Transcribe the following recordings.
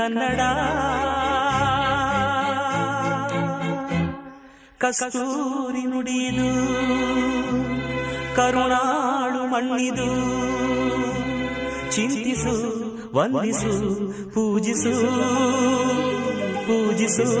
ಕನ್ನಡ. ಕಸ್ತೂರಿ ನುಡಿದು ಕರುಣಾಳು ಮಣ್ಣಿದು. ಚಿಂತಿಸು ವಂದಿಸು ಪೂಜಿಸು ಪೂಜಿಸು.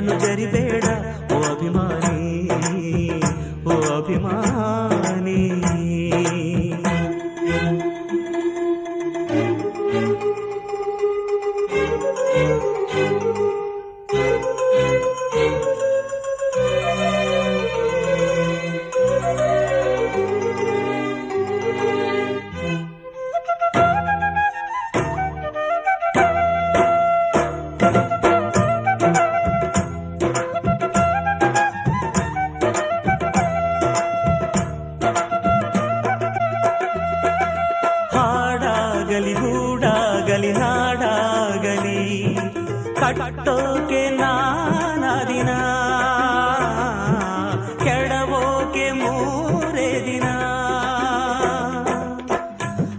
ಮಣ್ಣಿನ ಹೆಣ್ಣನ್ನು ಜರಿಬೇಡ ಓ ಕಟ್ಟೋಕೆ ನಾನಾ ದಿನ, ಕೆಡವೋಕೆ ಮೂರೇ ದಿನ.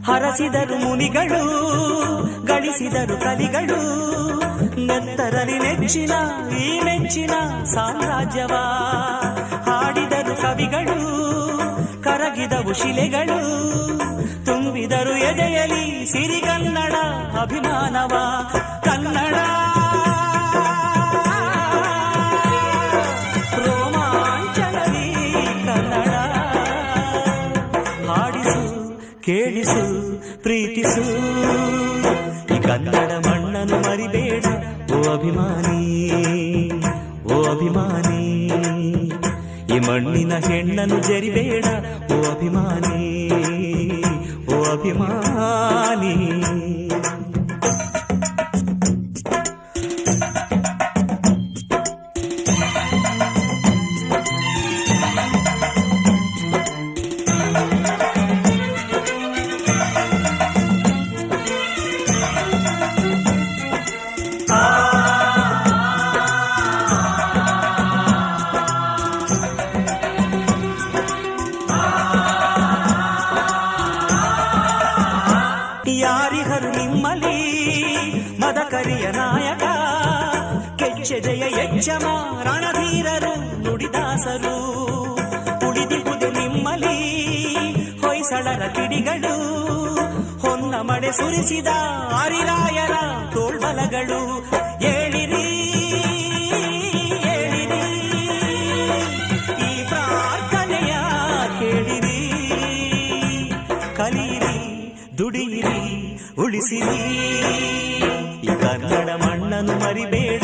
ಹರಸಿದರು ಮುನಿಗಳು, ಗಳಿಸಿದರು ಕಲಿಗಳು ನಂತರಲ್ಲಿ ನೆಚ್ಚಿನ, ಈ ನೆಚ್ಚಿನ ಸಾಮ್ರಾಜ್ಯವ. ಹಾಡಿದರು ಕವಿಗಳು, ಕರಗಿದವು ಶಿಲೆಗಳು, ತುಂಬಿದರು ಎದೆಯಲಿ ಸಿರಿಗನ್ನಡ ಅಭಿಮಾನವ. ಕನ್ನಡ ಪ್ರೀತಿಸು. ಈ ಕನ್ನಡ ಮಣ್ಣನ್ನು ಮರಿಬೇಡ. ಓ ಅಭಿಮಾನಿ ಓ ಅಭಿಮಾನಿ. ಈ ಮಣ್ಣಿನ ಹೆಣ್ಣನ್ನು ಜರಿಬೇಡ. ಓ ಅಭಿಮಾನಿ ಓ ಅಭಿಮಾನಿ. ಯಜ್ಜಮ ರಣಧೀರರು ನುಡಿದಾಸರು. ಉಳಿದಿಹುದೆ ನಿಮ್ಮಲಿ ಹೊಯ್ಸಳರ ಕಿಡಿಗಳು. ಹೊನ್ನ ಮಳೆ ಸುರಿಸಿದ ಆರಿರಾಯರ ತೋಳ್ಬಲಗಳು. ಏಳಿರಿ ಏಳಿರಿ, ಈ ಪ್ರಾರ್ಥನೆಯ ಕೇಳಿರಿ. ಕಲಿಯಿರಿ ದುಡಿಯಿರಿ, ಉಳಿಸಿರಿ. ಈ ಕನ್ನಡ ಮಣ್ಣನ್ನು ಮರಿಬೇಡ.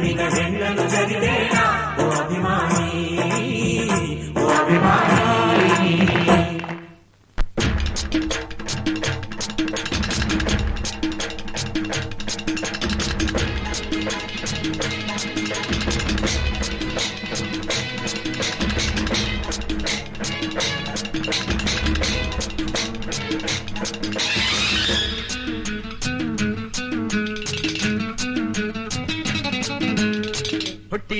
ಈ ಮಣ್ಣಿನ ಹೆಣ್ಣನ್ನು ಜರಿಬೇಡ ಓ ಅಭಿಮಾನಿ ಓ ಅಭಿಮಾನಿ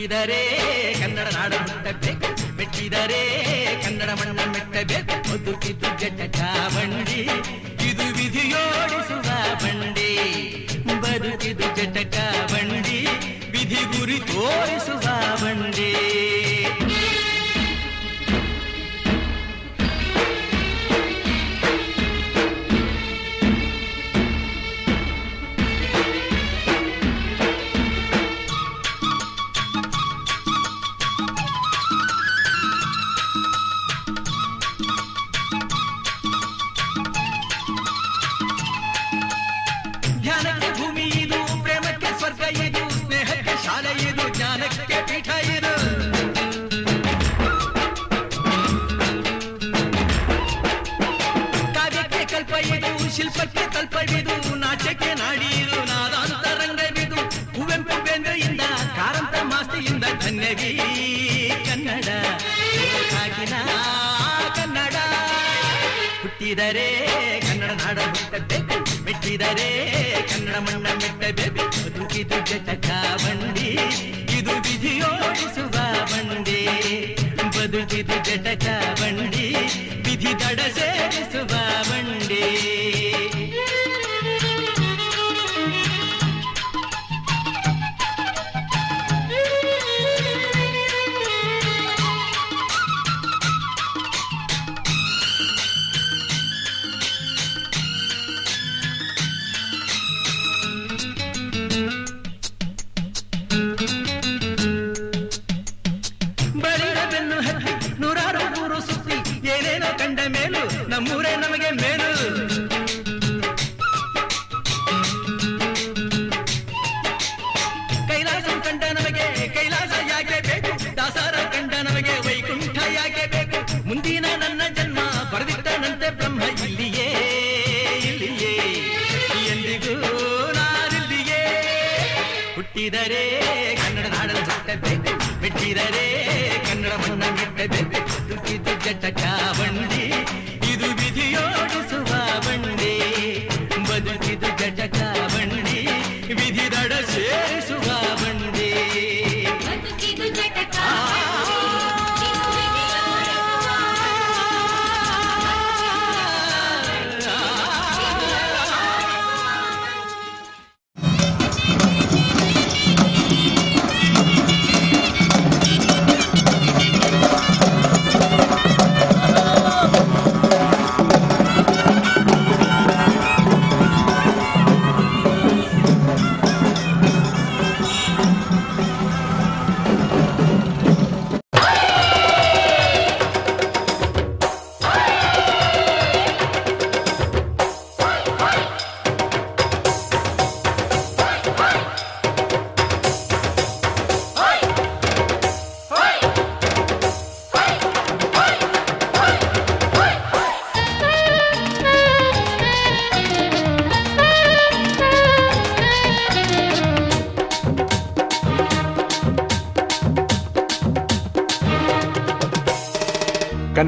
ಹುಟ್ಟಿದರೆ ಕನ್ನಡ ನಾಡ ಹುಟ್ಟಬೇಕು ಮೆಟ್ಟಿದರೆ ಕನ್ನಡ ಮಣ್ಣ ಮೆಟ್ಟಬೇಕು ಬದುಕಿದ್ದು ಜಟ ಬಂಡಿ ಇದು ವಿಧಿಯೋಡಿಸುವ ಬಂಡಿ. ಬದುಕಿದು ಜಟಕ ಬಂಡಿ ವಿಧಿ ಗುರಿ ತೋರಿಸುವ ಬಂಡಿ. ಶಿಲ್ಪಕ್ಕೆ ಕಲ್ಪವಿದು ನಾಟ್ಯಕ್ಕೆ ನಾಡಿದು ನಾದಾಂತರಂಗವಿದು. ಕುವೆಂಪು ಬೇಂದ್ರೆಯಿಂದ, ಕಾರಂತ ಮಾಸ್ತಿಯಿಂದ ಧನ್ಯವಿ ಕನ್ನಡ. ಕಾಗಿನ ಕನ್ನಡ. ಹುಟ್ಟಿದರೆ ಕನ್ನಡ ನಾಡ ಹುಟ್ಟಬೇಕು, ಮೆಟ್ಟಿದರೆ ಕನ್ನಡ ಮಣ್ಣ ಮೆಟ್ಟಬೇಕು. ಬದುಕಿದು ಜಟಕ ಬಂಡಿ, ಇದು ವಿಧಿಯೋಡಿಸುವ ಬಂಡಿ. ಬದುಕಿದು ಜಟಕ ಬಂಡಿ, ವಿಧಿ ದಡ ಹುಟ್ಟಿದರೆ ಕನ್ನಡ ನಾಡಲು ಸುತ್ತಬೇಕು ಮೆಟ್ಟಿದರೆ ಕನ್ನಡ ಮಣ್ಣ ಮೆಟ್ಟಬೇಕು ಬದುಕಿದು ಜಟಕ ಬಂಡಿ. ಇದು ವಿಧಿಯೋಡಿಸುವ ಬಂಡಿ. ಬದುಕಿದು ಜಟಕ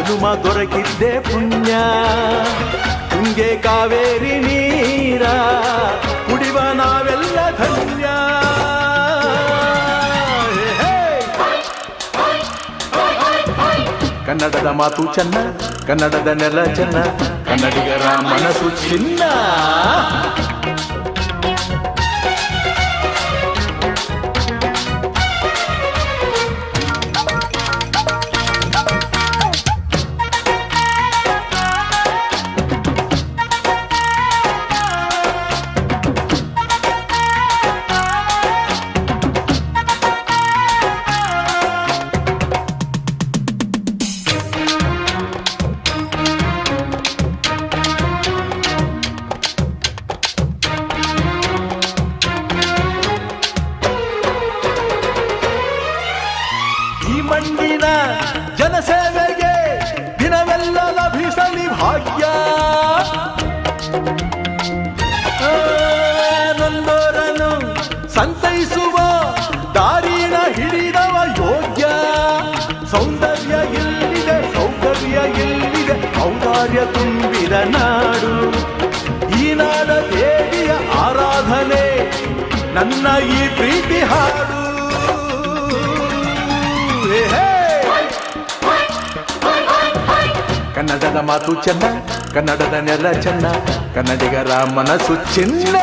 ಜನುಮ ದೊರಕಿದ್ದೆ ಪುಣ್ಯ ತುಂಗೆ ಕಾವೇರಿ ನೀರ ಕುಡಿವ ನಾವೆಲ್ಲ ಧನ್ಯ. ಕನ್ನಡದ ಮಾತು ಚೆನ್ನ, ಕನ್ನಡದ ನೆಲ ಚೆನ್ನ, ಕನ್ನಡಿಗರ ಮನಸ್ಸು ಚಿನ್ನ ನನ್ನ ಈ ಪ್ರೀತಿ ಹಾಡು ಹೇ, ಹೇ. ಕನ್ನಡದ ಮಾತು ಚೆನ್ನ ಕನ್ನಡದ ನೆಲ ಚೆನ್ನ ಕನ್ನಡಿಗರ ಮನಸ್ಸು ಚಿನ್ನ